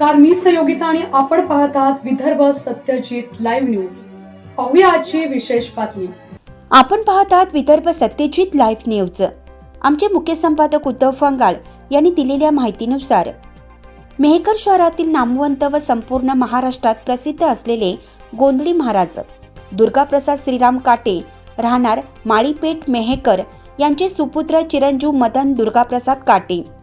नमस्कार मी सहयोगिता आणि आपण पाहत आहात विदर्भ सत्यजित लाईव्ह न्यूज. पाहूया आजची विशेष बातमी. आपण पाहत आहात विदर्भ सत्यजित लाईव्ह न्यूज. आमचे मुख्य संपादक उद्धव फंगाळ यांनी दिलेल्या माहितीनुसार मेहकर शहरातील नामवंत व संपूर्ण महाराष्ट्रात प्रसिद्ध असलेले गोंधळी महाराज दुर्गाप्रसाद श्रीराम काटे राहणार माळीपेठ मेहेकर यांचे सुपुत्र चिरंजीव मदन दुर्गाप्रसाद काटे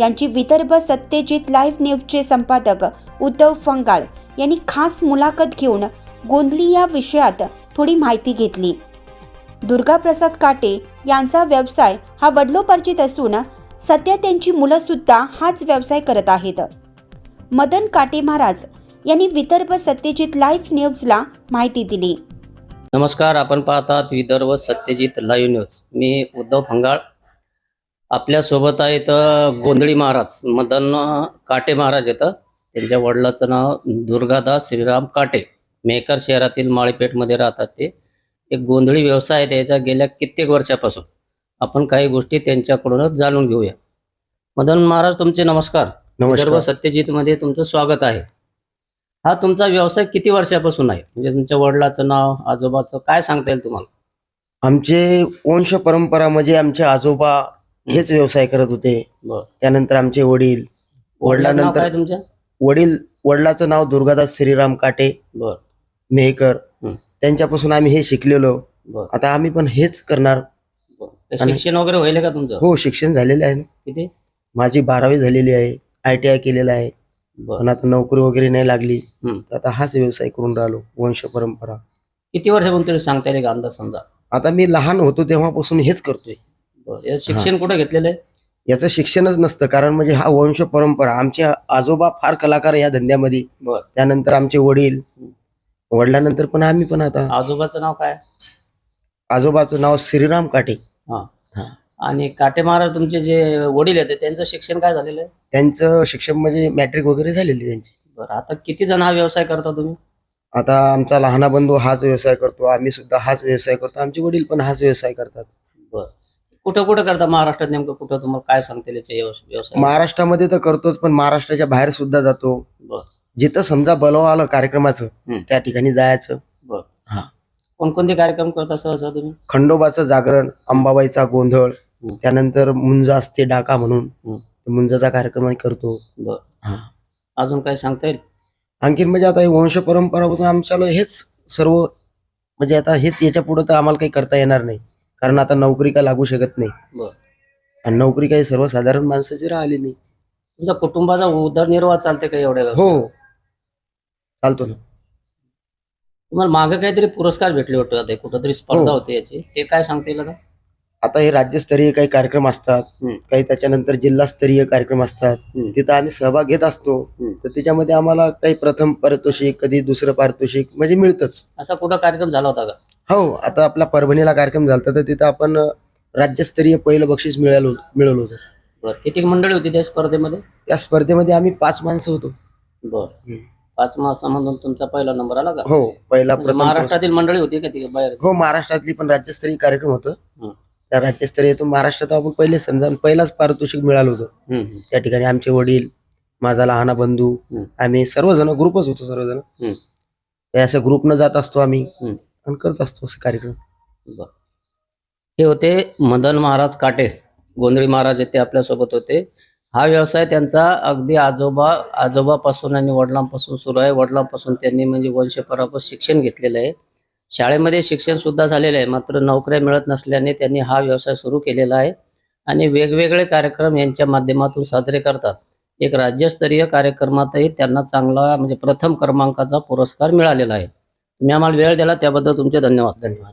यांची विदर्भ सत्यजित लाईव्ह न्यूजचे संपादक उद्धव फंगाळ यांनी खास मुलाखत घेऊन गोंधली या विषयात थोडी माहिती घेतली. दुर्गाप्रसाद काटे यांचा व्यवसाय हा वडलोपार्जित असून सध्या त्यांची मुलंसुद्धा हाच व्यवसाय करत आहेत. मदन काटे महाराज यांनी विदर्भ सत्यजित लाईव्ह न्यूजला माहिती दिली. नमस्कार आपण पाहतात विदर्भ सत्यजित लाईव्ह न्यूज. मी उद्धव फंगाळ आपल्यासोबत आहेत अ, गोंधळी महाराज मदन काटे महाराज येतं त्यांच्या वडिलाचं नाव दुर्गादास श्रीराम काटे. मेहकर शहरातील माळीपेठमध्ये राहतात ते. एक गोंधळी व्यवसाय आहे त्याचा गेल्या कित्येक वर्षापासून. आपण काही गोष्टी त्यांच्याकडूनच जाणून घेऊया. मदन महाराज तुमचे नमस्कार. विदर्भ नमस्कार सत्यजितमध्ये तुमचं स्वागत आहे. हा तुमचा व्यवसाय किती वर्षापासून आहे? म्हणजे तुमच्या वडिलाचं नाव आजोबाचं काय सांगता येईल तुम्हाला? आमचे वंश परंपरा म्हणजे आमचे आजोबा हेच व्यवसाय करत होते. बर. त्यानंतर आमचे वडील वडिलांचं नाव वडिलांनंतर काय तुमच्या वडील वडिलाचं नाव दुर्गादास श्रीराम काटे बर. मेहकर. हं. त्यांच्यापासून आम्ही हे शिकलेलो. बर. आता आम्ही पण हेच करणार. बर. शिक्षण वगैरे होईल का तुमचं? हो शिक्षण झालेले आहे ना. किती? माझी बारावी झालेली आहे. आय टी आय केलेला आहे. बर. पण आता नोकरी वगैरे नाही लागली. हं. तर आता हाच व्यवसाय करून राहिलो वंश परंपरा. किती वर्षापासून तरी सांगता येईल का अंदाज समजा? आता मी लहान होतो तेव्हापासून हेच करतोय. शिक्षण कुठे घेतलेलं आहे? याचं शिक्षणच नसतं कारण म्हणजे हा वंश परंपरा आमचे आजोबा फार कलाकार या धंद्यामध्ये. बर. त्यानंतर आमचे वडील वडिलांनंतर पण आम्ही पण आता. आजोबाचं नाव काय? आजोबाचं नाव श्रीराम काटे. आणि काटे महाराज तुमचे जे वडील आहेत त्यांचं शिक्षण काय झालेलं आहे? त्यांचं शिक्षण म्हणजे मॅट्रिक वगैरे झालेली त्यांची. बरं आता किती जण हा व्यवसाय करता तुम्ही? आता आमचा लहाना बंधू हाच व्यवसाय करतो आम्ही सुद्धा हाच व्यवसाय करतो आमचे वडील पण हाच व्यवसाय करतात. कुठं कुठं करता महाराष्ट्रात नेमकं कुठं तुम्हाला काय सांगता व्यवस- व्यवसाय? महाराष्ट्रामध्ये तर करतोच पण महाराष्ट्राच्या बाहेर सुद्धा जातो. बर. जिथं समजा बोलावं आलं कार्यक्रमाचं. त्या ठिकाणी जायचं. बर. हा. कोणकोणते कार्यक्रम करता सहसा तुम्ही? खंडोबाचं जागरण अंबाबाईचा गोंधळ. त्यानंतर मुंजा असते डाका म्हणून. मुंजाचा कार्यक्रम आम्ही करतो. बर. हा. अजून काय सांगता येईल? आणखीन म्हणजे आता हे वंश परंपरा होतं आमच्याला हेच सर्व म्हणजे आता हेच याच्यापुढे तर आम्हाला काही करता येणार नाही. कारण आता नोकरी काय लागू शकत नाही. बर. आणि नोकरी काही सर्वसाधारण माणसाची राहिली नाही. तुमच्या कुटुंबाचा उदरनिर्वाह चालते का एवढ्या हो? चालतो ना. तुम्हाला मागे काहीतरी पुरस्कार भेटले वाटतं आता कुठंतरी स्पर्धा हो. होती याची. ते काय सांगता येईल आता? आता हे राज्यस्तरीय काही कार्यक्रम असतात. काही त्याच्यानंतर जिल्हास्तरीय कार्यक्रम असतात. तिथं आम्ही सहभाग घेत असतो. तर त्याच्यामध्ये आम्हाला काही प्रथम पारितोषिक कधी दुसरं पारितोषिक म्हणजे मिळतच. असा कुठं कार्यक्रम झाला होता का? हो आता आपला परभणीला कार्यक्रम झाला तर तिथं आपण राज्यस्तरीय पहिलं बक्षीस मिळालो मिळवलं होतं. बर किती मंडळी होती त्या स्पर्धेमध्ये? त्या स्पर्धेमध्ये आम्ही पाच माणसं होतो. बर. पाच मासामधून तुमचा पहिला नंबर आला का? हो पहिला म्हणजे प्रथम महाराष्ट्रातील मंडळी होती का ती बाहेर? हो महाराष्ट्रातली पण राज्यस्तरीय कार्यक्रम होतं. हं. त्या राज्यस्तरीय तो महाराष्ट्रात आपण पहिले समजा पहिलाच पारितोषिक मिळालं होतं. त्या ठिकाणी आमचे वडील माझा लहाना बंधू. आम्ही सर्वजण ग्रुपच होतो सर्वजण. हं. त्या अशा ग्रुपनं जात असतो आम्ही. हं. आपण करत असतो असे कार्यक्रम. बर. हे होते मदन महाराज काटे. गोंधळी महाराज येथे आपल्यासोबत होते. हा व्यवसाय त्यांचा अगदी आजोबा आजोबापासून आणि वडिलांपासून सुरू आहे. वडिलांपासून त्यांनी म्हणजे वंशपरापासून शिक्षण घेतलेलं आहे. शाळेमध्ये शिक्षण सुद्धा झालेलं आहे. मात्र नोकऱ्या मिळत नसल्याने त्यांनी हा व्यवसाय सुरू केलेला आहे आणि वेगवेगळे कार्यक्रम यांच्या माध्यमातून साजरे करतात. एक राज्यस्तरीय कार्यक्रमातही त्यांना चांगला म्हणजे प्रथम क्रमांकाचा पुरस्कार मिळालेला आहे. तुम्ही आम्हाला वेळ दिला त्याबद्दल तुमचे धन्यवाद. धन्यवाद.